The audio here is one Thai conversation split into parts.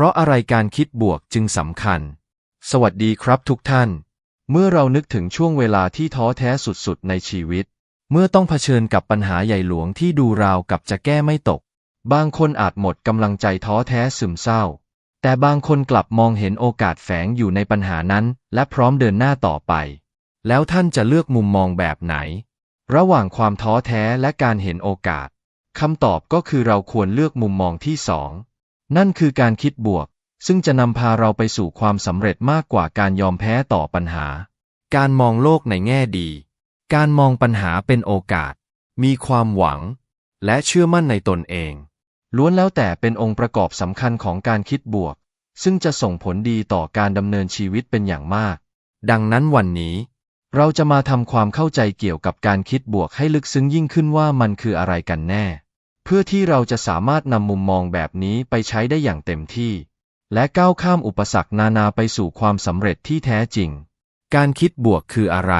ราะอะไรการคิดบวกจึงสำคัญ สวัสดีครับทุกท่าน เมื่อเรานึกถึงช่วงเวลาที่ท้อแท้สุดๆ ในชีวิต เมื่อต้องเผชิญกับปัญหาใหญ่หลวงที่ดูราวกับจะแก้ไม่ตก บางคนอาจหมดกำลังใจท้อแท้ซึมเศร้า แต่บางคนกลับมองเห็นโอกาสแฝงอยู่ในปัญหานั้น และพร้อมเดินหน้าต่อไป แล้วท่านจะเลือกมุมมองแบบไหน ระหว่างความท้อแท้และการเห็นโอกาสคำตอบก็คือเราควรเลือกมุมมองที่สอง นั่นคือการคิดบวก ซึ่งจะนำพาเราไปสู่ความสำเร็จมากกว่าการยอมแพ้ต่อปัญหา การมองโลกในแง่ดี การมองปัญหาเป็นโอกาส มีความหวัง และเชื่อมั่นในตนเอง ล้วนแล้วแต่เป็นองค์ประกอบสำคัญของการคิดบวก ซึ่งจะส่งผลดีต่อการดำเนินชีวิตเป็นอย่างมาก ดังนั้นวันนี้ เราจะมาทำความเข้าใจเกี่ยวกับการคิดบวกให้ลึกซึ้งยิ่งขึ้นว่ามันคืออะไรกันแน่ พื่อที่เราจะสามารถนำมุมมองแบบนี้ไปใช้ได้อย่างเต็มที่ และก้าวข้ามอุปสรรคนานาไปสู่ความสำเร็จที่แท้จริง การคิดบวกคืออะไร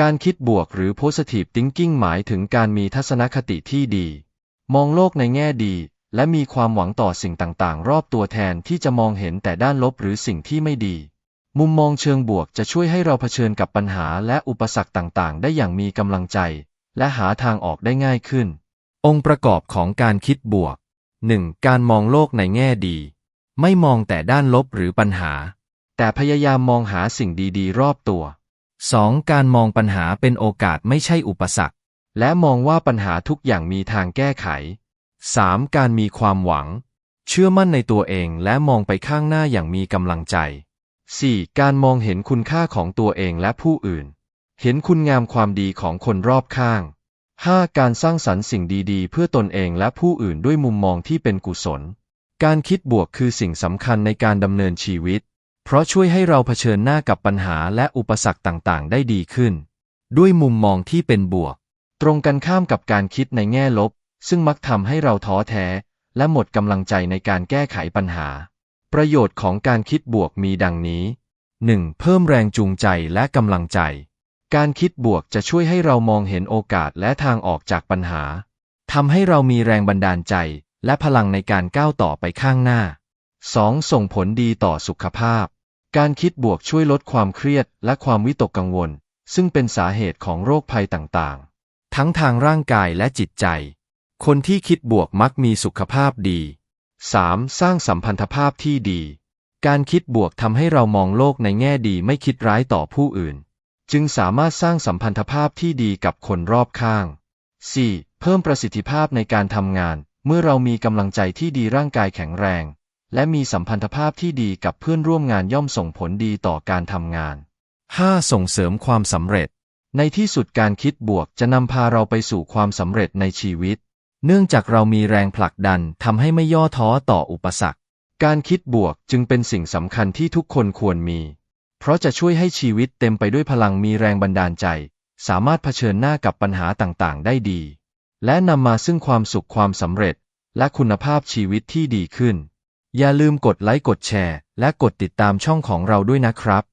การคิดบวกหรือ positive thinking หมายถึงการมีทัศนคติที่ดี มองโลกในแง่ดี และมีความหวังต่อสิ่งต่างๆ รอบตัวแทนที่จะมองเห็นแต่ด้านลบหรือสิ่งที่ไม่ดีมุมมองเชิงบวกจะช่วยให้เราเผชิญกับปัญหาและอุปสรรคต่างๆ ได้อย่างมีกำลังใจ และหาทางออกได้ง่ายขึ้น องค์ประกอบของการคิดบวก 1. การมองโลกในแง่ดี ไม่มองแต่ด้านลบหรือปัญหา แต่พยายามมองหาสิ่งดีๆ รอบตัว 2. การมองปัญหาเป็นโอกาสไม่ใช่อุปสรรค และมองว่าปัญหาทุกอย่างมีทางแก้ไข 3. การมีความหวัง เชื่อมั่นในตัวเองและมองไปข้างหน้าอย่างมีกำลังใจ 4. การมองเห็นคุณค่าของตัวเองและผู้อื่น เห็นคุณงามความดีของคนรอบข้าง 5. การสร้างสรรค์สิ่งดีๆ เพื่อตนเองและผู้อื่นด้วยมุมมองที่เป็นกุศล การคิดบวกคือสิ่งสำคัญในการดำเนินชีวิต เพราะช่วยให้เราเผชิญหน้ากับปัญหาและอุปสรรคต่างๆ ได้ดีขึ้น ด้วยมุมมองที่เป็นบวก ตรงกันข้ามกับการคิดในแง่ลบ ซึ่งมักทำให้เราท้อแท้ และหมดกำลังใจในการแก้ไขปัญหา ประโยชน์ของการคิดบวกมีดังนี้ 1. เพิ่มแรงจูงใจและกำลังใจ การคิดบวกจะช่วยให้เรามองเห็นโอกาสและทางออกจากปัญหา ทำให้เรามีแรงบันดาลใจ และพลังในการก้าวต่อไปข้างหน้า 2. ส่งผลดีต่อสุขภาพ การคิดบวกช่วยลดความเครียดและความวิตกกังวล ซึ่งเป็นสาเหตุของโรคภัยต่างๆ ทั้งทางร่างกายและจิตใจ คนที่คิดบวกมักมีสุขภาพดี 3. สร้างสัมพันธภาพที่ดี การคิดบวกทำให้เรามองโลกในแง่ดีไม่คิดร้ายต่อผู้อื่น จึงสามารถสร้างสัมพันธภาพที่ดีกับคนรอบข้าง 4. เพิ่มประสิทธิภาพในการทำงาน เมื่อเรามีกำลังใจที่ดีร่างกายแข็งแรง และมีสัมพันธภาพที่ดีกับเพื่อนร่วมงานย่อมส่งผลดีต่อการทำงาน 5. ส่งเสริมความสำเร็จ ในที่สุดการคิดบวกจะนำพาเราไปสู่ความสำเร็จในชีวิต เนื่องจากเรามีแรงผลักดันทำให้ไม่ย่อท้อต่ออุปสรรค การคิดบวกจึงเป็นสิ่งสำคัญที่ทุกคนควรมี เพราะจะช่วยให้ชีวิตเต็มไปด้วยพลังมีแรงบันดาลใจ สามารถเผชิญหน้ากับปัญหาต่างๆ ได้ดี และนำมาซึ่งความสุขความสำเร็จ และคุณภาพชีวิตที่ดีขึ้น อย่าลืมกดไลค์กดแชร์ และกดติดตามช่องของเราด้วยนะครับ